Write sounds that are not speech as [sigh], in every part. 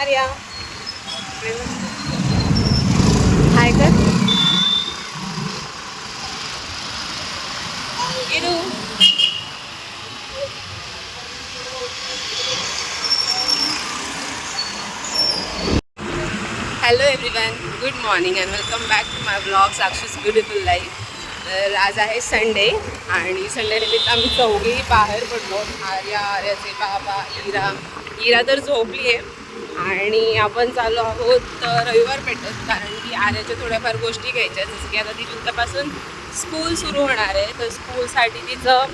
Arya. Hi कर. इरू. Hello everyone good morning and welcome back to my blog Sakshi's beautiful life तर आज आहे Sunday आणि संडे निमित्त आम्ही चौघेही बाहेर पडलो. आर्या आर्याचे बाबा इरा इरा तर झोपली आहे आणि आपण चाललो आहोत रविवार पेठेत कारण की आर्याच्या थोड्याफार गोष्टी घ्यायच्या आहेत. जसं की आता ती उद्यापासून स्कूल सुरू होणार आहे. तर स्कूलसाठी तिचं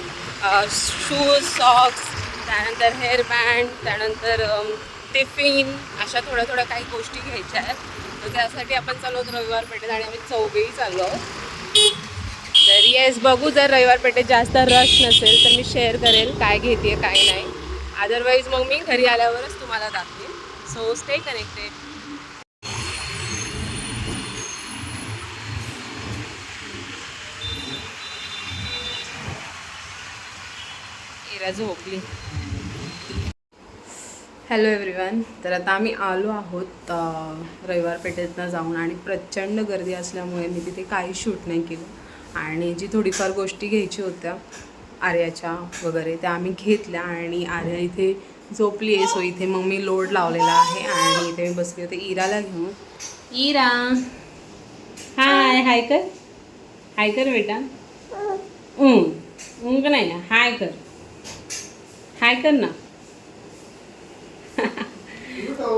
शूज सॉक्स त्यानंतर हेअरबँड त्यानंतर टिफिन अशा थोड्या थोड्या काही गोष्टी घ्यायच्या आहेत. तर त्यासाठी आपण चाललो आहोत रविवार पेठेत आणि आम्ही चौघेही चाललो आहोत. तर येस बघू जर रविवार पेठेत जास्त रश नसेल तर मी शेअर करेल काय घेते काय नाही. अदरवाईज मग मी घरी आल्यावरच तुम्हाला दाखवेन. सो स्टे कनेक्टेड इरा झोपली. हॅलो एव्हरीवन तर आता आम्ही आलो आहोत रविवार पेठेतनं जाऊन आणि प्रचंड गर्दी असल्यामुळे मी तिथे काही शूट नाही केलं. आणि जी थोडीफार गोष्टी घ्यायची होत्या आर्याच्या वगैरे त्या आम्ही घेतल्या आणि आर्या इथे झोपली आहे. सो इथे मग मी लोड लावलेला आहे आणि इथे मी बसली होते. इराला घेऊन. इरा. हाय हाय कर. हाय कर बेटा. ऊन. ऊन का नाही ना? हाय कर. हाय कर ना. [laughs]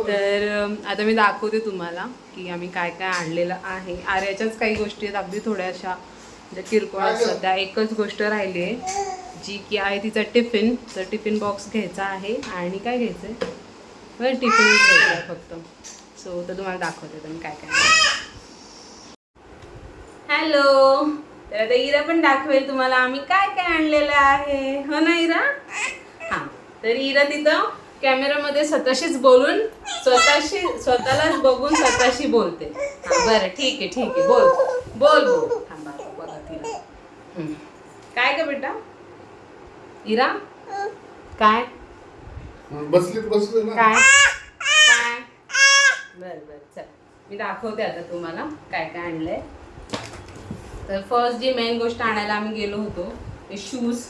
तर आता मी दाखवते तुम्हाला की आम्ही काय काय आणलेलं आहे. आर्याच्याच काही गोष्टी आहेत. अगदी थोड्याशा. म्हणजे किरकोळ सध्या एकच गोष्ट राहिली आहे. जी की आहे तिचा टिफिन तर टिफिन बॉक्स घ्यायचा आहे आणि काय घ्यायचं आहे बरं टिफिन घ्यायचं आहे फक्त. सो तर तुम्हाला दाखवते तर काय काय हॅलो तर आता इरा पण दाखवेल तुम्हाला आम्ही काय काय आणलेलं आहे. हो ना इरा? हां. तर इरा तिथं कॅमेरामध्ये स्वतःशीच बोलून स्वतःशी स्वतःलाच बघून स्वतःशी बोलते. हां बरं ठीक आहे ठीक आहे. बोल. बोल बोल. थांबा बघा तिला. काय का बेटा? इरा? काय? बसलीत बसले ना. काय? काय? बर बर चल. मी दाखवते आता तुम्हाला काय काय आणलंय. तर फर्स्ट जी मेन गोष्ट आणायला आम्ही गेलो होतो ते शूज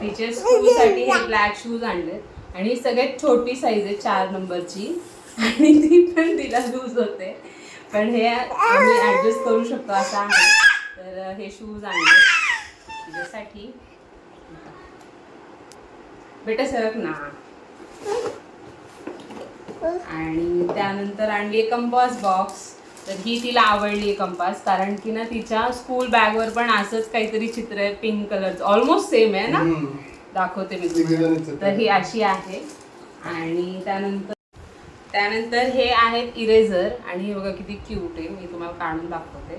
तिचे स्कूलसाठी हे ब्लॅक शूज आणले आणि ही सगळ्यात छोटी साईज आहे चार नंबरची. आणि ती पण तिला लूज होते. पण हे आम्ही ॲडजस्ट करू शकतो असं आहे. तर हे शूज आणले तिच्यासाठी बेटा सरक ना. आणि त्यानंतर आणली आहे कंपास बॉक्स. तर ही तिला आवडली कंपास कारण की ना तिच्या स्कूल बॅगवर पण असंच काहीतरी चित्र आहे पिंक कलरचं ऑलमोस्ट सेम आहे ना. दाखवते मी तुम्हाला. तर ही अशी आहे. आणि त्यानंतर त्यानंतर हे आहेत इरेझर आणि हे बघा किती क्यूट आहे. मी तुम्हाला काढून दाखवते.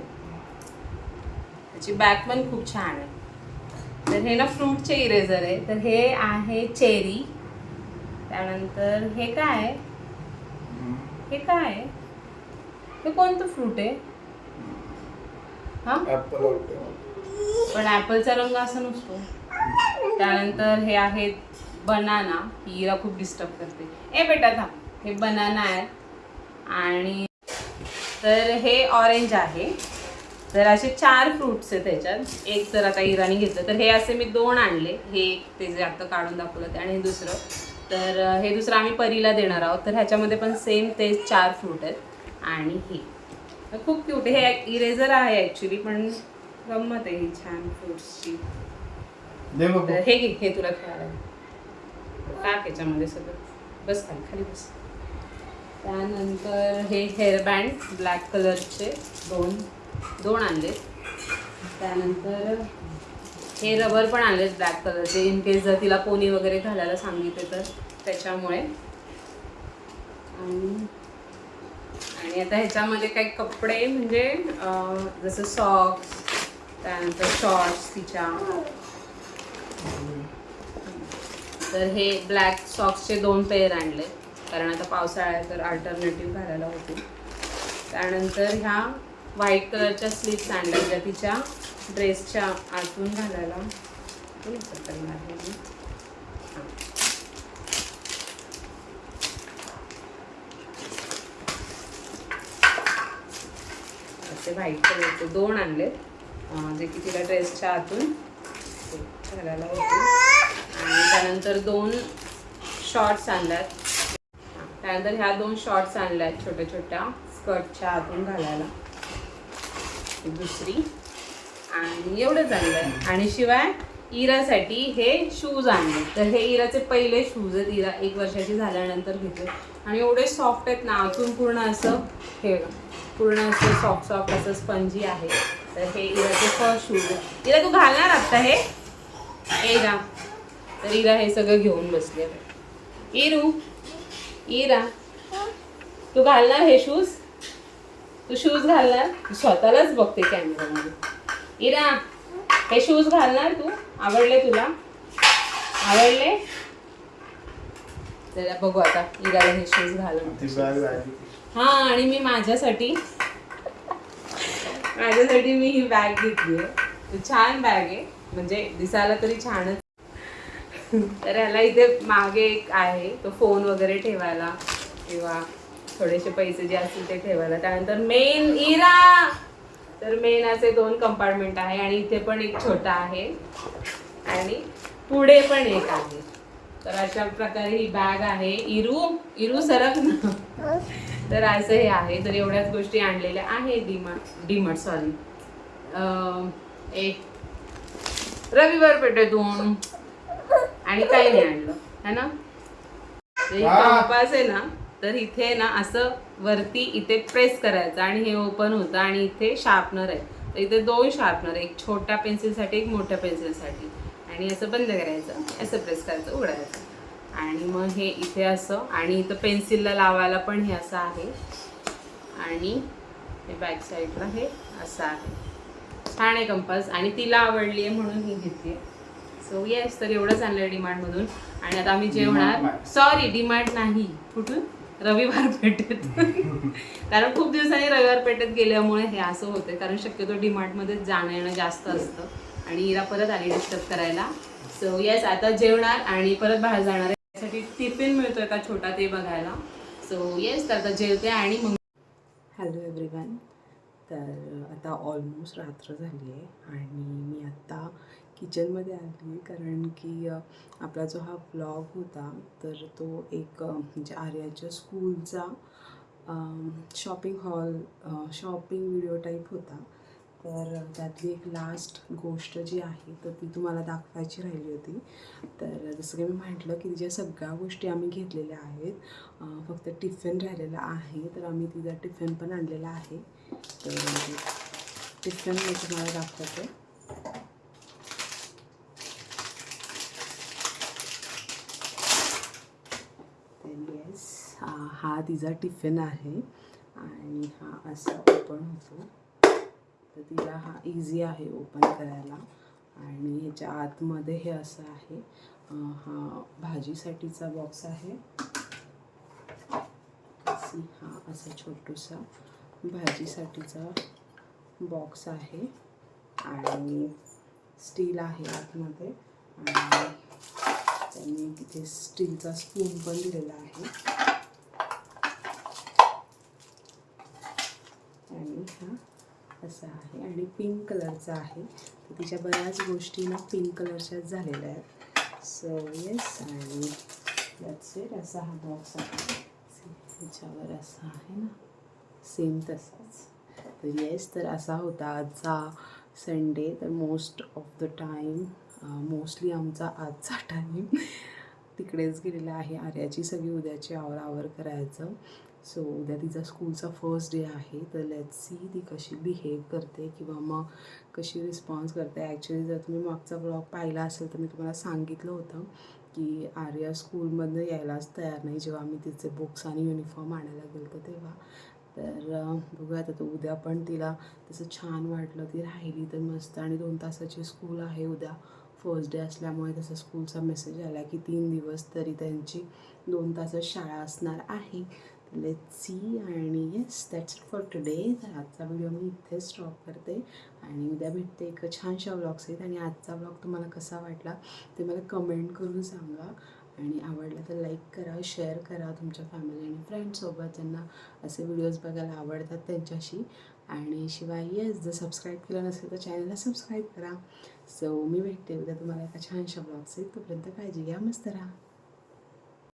त्याची बॅग पण खूप छान आहे. तर हे ना फ्रूटचे इरेझर आहे. तर हे आहे चेरी. त्यानंतर हे काय? आहे हे काय? हे कोणतं फ्रूट आहे? हा. पण ॲपलचा रंग असा नसतो. त्यानंतर हे आहेत बनाना. हिरा खूप डिस्टर्ब करते. ए बेटा थांब. हे बनाना आहे. आणि तर हे ऑरेंज आहे. तर असे चार फ्रुट्स आहेत त्याच्यात. एक तर आता इराणी घेतलं तर हे असे मी दोन आणले. हे एक ते जे आता काढून दाखवलं ते आणि हे दुसरं. तर हे दुसरं आम्ही परीला देणार आहोत. तर ह्याच्यामध्ये पण सेम ते चार फ्रूट आहेत. आणि हे. तर खूप क्यूट हे इरेझर आहे ॲक्च्युली पण गंमत आहे ही छान फ्रुट्सची हे घे. हे तुला खेळायला टाक याच्यामध्ये सगळं. बस खाली खाली बस. त्यानंतर हे हेअरबँड ब्लॅक कलरचे दोन. दोन आणले. त्यानंतर हे रबर पण आणलेच ब्लॅक कलरचे इन केस जर तिला कोणी वगैरे घालायला सांगितले तर त्याच्यामुळे. आणि आणि आता ह्याच्यामध्ये काही कपडे म्हणजे जसं सॉक्स त्यानंतर शॉर्ट्स तिच्या. तर हे ब्लॅक सॉक्सचे दोन पेअर आणले. कारण आता पावसाळ्यात तर अल्टरनेटिव्ह घालायला होते त्यानंतर ह्या व्हाईट कलरच्या स्लीव्स आणलेल्या तिच्या ड्रेसच्या आतून घालायला. व्हाईट कलरचे दोन आणले. जे की तिला ड्रेसच्या आतून घालायला होते. आणि त्यानंतर दोन शॉर्ट्स आणल्यात. त्यानंतर ह्या दोन शॉर्ट्स आणल्या आहेत छोट्या छोट्या स्कर्टच्या आतून घालायला. दुसरी. आणि एवढंच आणलं आहे आणि शिवाय इरासाठी हे शूज आणले. तर हे इराचे पहिले शूज आहेत. इरा एक वर्षाची झाल्यानंतर घेतले. आणि एवढे सॉफ्ट आहेत ना आतून पूर्ण असं हे पूर्ण असं सॉफ्ट सॉफ्ट असं स्पंजी आहे. तर हे इराचे फर्स्ट शूज आहे इरा तू घालणार आत्ता हे? इरा. तर इरा हे सगळं घेऊन बसले. इरू इरा. तू घालणार हे शूज तू शूज घालणार? तू स्वतःलाच बघते कॅमेरामध्ये इरा हे शूज घालणार तू? आवडले तुला? आवडले? जरा बघू आता इराला हे शूज घालून. हा आणि मी माझ्यासाठी माझ्यासाठी मी ही बॅग घेतली आहे. छान बॅग आहे. म्हणजे दिसायला तरी छानच. तर ह्याला इथे मागे एक आहे. तो फोन वगैरे ठेवायला किंवा थोडेसे पैसे जे असतील ते ठेवायला. त्यानंतर मेन इरा! तर मेन असे दोन कंपार्टमेंट आहे आणि इथे पण एक छोटा आहे. आणि पुढे पण एक आहे. तर अशा प्रकारे ही बॅग आहे. इरू इरू सरक ना. तर असं हे आहे. तर एवढ्याच गोष्टी आणलेल्या आहे डीमार्ट डीमार्ट सॉरी ए रविवार पेठेतून. आणि काही नाही आणलं. है ना. कंपास आहे ना तर इथे ना असं वरती इथे प्रेस करायचं आणि हे ओपन होतं आणि इथे शार्पनर आहे. तर इथे दोन शार्पनर एक छोट्या पेन्सिलसाठी एक मोठ्या पेन्सिलसाठी आणि असं बंद करायचं. असं प्रेस करायचं उघडायचं. आणि मग हे इथे असं आणि इथं पेन्सिलला लावायला पण हे असं आहे. आणि हे बॅक साईडला हे असं आहे. छान आहे कंपास आणि तिला आवडली आहे म्हणून ही घेतली सो येस तर एवढंच आणलं आहे डीमार्टमधून आणि आता आम्ही जेवणार. सॉरी डीमार्ट नाही. कुठून? रविवार पेठेत. कारण खूप दिवसांनी रविवार पेठेत गेल्यामुळे हे असं होतं कारण शक्यतो डीमार्टमध्ये जाणं येणं जास्त असतं. आणि इरा परत आली डिस्टर्ब करायला. सो येस आता जेवणार आणि परत बाहेर जाणार आहे. त्यासाठी टिफिन मिळतोय का छोटा ते बघायला. सो येस तर आता जेवते आणि मग हॅलो एव्हरीवन तर आता ऑलमोस्ट रात्र झाली आहे आणि मी आत्ता किचनमध्ये आली आहे. कारण की आपला जो हा ब्लॉग होता तर तो एक म्हणजे आर्याच्या स्कूलचा shopping haul shopping video type होता. तर त्यातली एक लास्ट गोष्ट जी आहे तर ती तुम्हाला दाखवायची राहिली होती. तर जसं की मी म्हटलं की तिच्या सगळ्या गोष्टी आम्ही घेतलेल्या आहेत फक्त टिफिन राहिलेला आहे तर आम्ही तिचा टिफिन पण आणलेला आहे. तर टिफिन मी तुम्हाला दाखवते तर येस हा तिचा टिफिन आहे आणि हा असा ओपन होतो. तर तिला हा इझी आहे ओपन करायला. आणि ह्याच्या आतमध्ये हे असं आहे हा भाजीसाठीचा बॉक्स आहे. हा असा छोटूसा भाजीसाठीचा बॉक्स आहे. आणि स्टील आहे आतमध्ये. आणि त्यांनी तिथे स्टीलचा स्पून पण दिलेला आहे आणि हा असं आहे आणि पिंक कलरचा आहे. तर तिच्या बऱ्याच गोष्टी ना पिंक कलरच्याच झालेल्या आहेत. सो येस आणि दॅट्स इट असा हा बॉक्स आहे. त्याच्यावर असा आहे ना. सेम तसाच. तर येस तर असा होता आजचा संडे तर most of the time mostly आमचा आजचा टाईम तिकडेच गेलेलं आहे. आर्याची सगळी उद्याची आवरावर करायचं. सो उद्या तिचा स्कूलचा फर्स्ट डे आहे. तर लेट सी ती कशी बिहेव करते किंवा मग कशी रिस्पॉन्स करते. ॲक्च्युली जर तुम्ही मागचा ब्लॉग पाहिला असेल तर मी तुम्हाला सांगितलं होतं की आर्या स्कूलमधनं यायलाच तयार नाही. जेव्हा मी तिचे बुक्स आणि युनिफॉर्म आणायला गेलो होतो तेव्हा. तर बघूया आता उद्या पण तिला तसं छान वाटलं. ती राहिली तर मस्त. आणि दोन तासाची स्कूल आहे उद्या. फर्स्ट डे असल्यामुळे तसा स्कूलचा मेसेज आला की तीन दिवस तरी त्यांची दोन तासच शाळा असणार आहे. लेट सी आणि येस दॅट्स फॉर टुडे तर आजचा व्हिडिओ मी इथेच स्टॉप करते आणि उद्या भेटते एक छानशा व्लॉग्स आहेत आणि आजचा ब्लॉग तुम्हाला कसा वाटला ते मला कमेंट करून सांगा. आणि आवडला तर लाईक करा शेअर करा तुमच्या फॅमिली आणि फ्रेंडसोबत ज्यांना असे व्हिडिओज बघायला आवडतात त्यांच्याशी. आणि शिवाय येस जर सबस्क्राईब केलं नसेल तर चॅनलला सबस्क्राईब करा. सो मी भेटते उद्या तुम्हाला एका छानशा ब्लॉगचे तोपर्यंत काळजी घ्या मस्त राहा.